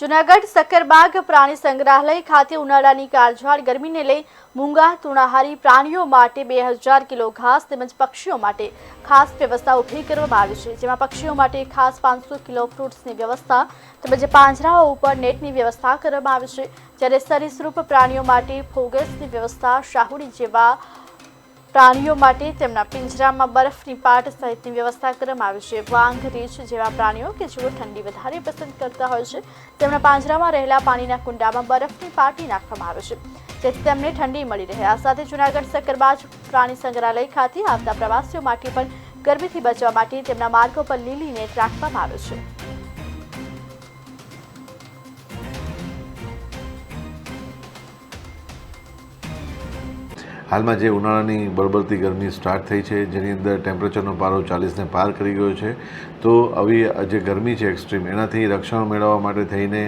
જુનાગઢ સક્કરબાગ પ્રાણી સંગ્રહાલય ખાતે ઉનાળાની કાળઝાળ ગરમીને લઈ મૂંગા, તુણાહારી પ્રાણીઓ માટે બે હજાર કિલો ઘાસ તેમજ પક્ષીઓ માટે ખાસ વ્યવસ્થા ઊભી કરવામાં આવી છે, જેમાં પક્ષીઓ માટે ખાસ પાંચસો કિલો ફ્રૂટ્સની વ્યવસ્થા તેમજ પાંજરાઓ ઉપર નેટની વ્યવસ્થા કરવામાં આવી છે, જ્યારે સરીસૃપ પ્રાણીઓ માટે ફોગસની વ્યવસ્થા, શાહુડી જેવા પ્રાણીઓ માટે તેમના પિંજરામાં બરફની પાટ સહિતની વ્યવસ્થા કરવામાં આવી છે. વાંગ, રીંછ જેવા પ્રાણીઓ કે જેઓ ઠંડી વધારે પસંદ કરતા હોય છે, તેમના પાંજરામાં રહેલા પાણીના કુંડામાં બરફની પાટી નાખવામાં આવે છે. જેથી તેમને ઠંડી મળી રહે. આ સાથે જૂનાગઢ સક્કરબાજ પ્રાણી સંગ્રહાલય ખાતે આવતા પ્રવાસીઓ માટે પણ ગરમીથી બચવા માટે તેમના માર્ગો પર લીલી નેટ રાખવામાં આવે છે. હાલમાં જે ઉનાળાની બળબળતી ગરમી સ્ટાર્ટ થઈ છે, જેની અંદર ટેમ્પરેચરનો પારો ચાલીસને પાર કરી ગયો છે, તો આવી જે ગરમી છે એક્સ્ટ્રીમ એનાથી રક્ષણ મેળવવા માટે થઈને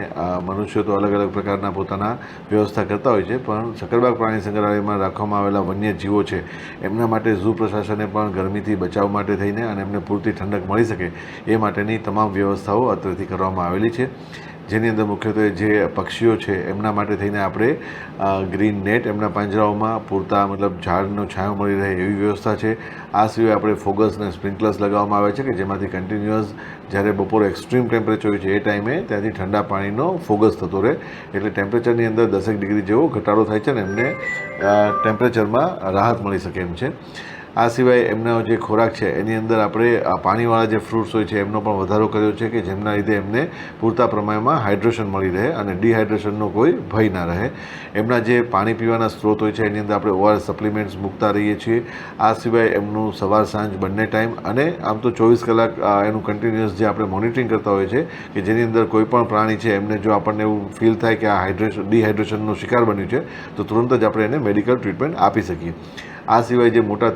મનુષ્યો તો અલગ અલગ પ્રકારના પોતાના વ્યવસ્થા કરતા હોય છે, પણ સકરબાગ પ્રાણી સંગ્રહાલયમાં રાખવામાં આવેલા વન્ય જીવો છે, એમના માટે ઝૂ પ્રશાસને પણ ગરમીથી બચાવ માટે થઈને અને એમને પૂરતી ઠંડક મળી શકે, એ માટેની તમામ વ્યવસ્થાઓ અત્રેથી કરવામાં આવેલી છે. જેની અંદર મુખ્યત્વે જે પક્ષીઓ છે, એમના માટે થઈને આપણે ગ્રીન નેટ એમના પાંજરાઓમાં પૂરતા મતલબ ઝાડનો છાંયો મળી રહે એવી વ્યવસ્થા છે. આ સિવાય આપણે ફોગસ અને સ્પ્રિંકલર્સ લગાવવામાં આવે છે કે જેમાંથી કન્ટિન્યુઅસ જ્યારે બપોરે એક્સ્ટ્રીમ ટેમ્પરેચર હોય છે એ ટાઈમે ત્યાંથી ઠંડા પાણીનો ફોગસ થતો રહે. એટલે ટેમ્પરેચરની અંદર દસેક ડિગ્રી જેવો ઘટાડો થાય છે ને એમને ટેમ્પરેચરમાં રાહત મળી શકે એમ છે. આ સિવાય એમનો જે ખોરાક છે, એની અંદર આપણે પાણીવાળા જે ફ્રૂટ્સ હોય છે, એમનો પણ વધારો કર્યો છે કે જેમના લીધે એમને પૂરતા પ્રમાણમાં હાઇડ્રેશન મળી રહે અને ડિહાઇડ્રેશનનો કોઈ ભય ના રહે. એમના જે પાણી પીવાના સ્ત્રોત હોય છે, એની અંદર આપણે ઓઆરએસ સપ્લિમેન્ટ્સ મૂકતા રહીએ છીએ. આ સિવાય એમનું સવાર સાંજ બંને ટાઈમ અને આમ તો ચોવીસ કલાક એનું કન્ટિન્યુઅસ જે આપણે મોનિટરિંગ કરતા હોય છે કે જેની અંદર કોઈ પણ પ્રાણી છે, એમને જો આપણને એવું ફીલ થાય કે આ હાઇડ્રેશન ડિહાઇડ્રેશનનો શિકાર બન્યું છે, તો તુરંત જ આપણે એને મેડિકલ ટ્રીટમેન્ટ આપી શકીએ. આ સિવાય જે મોટા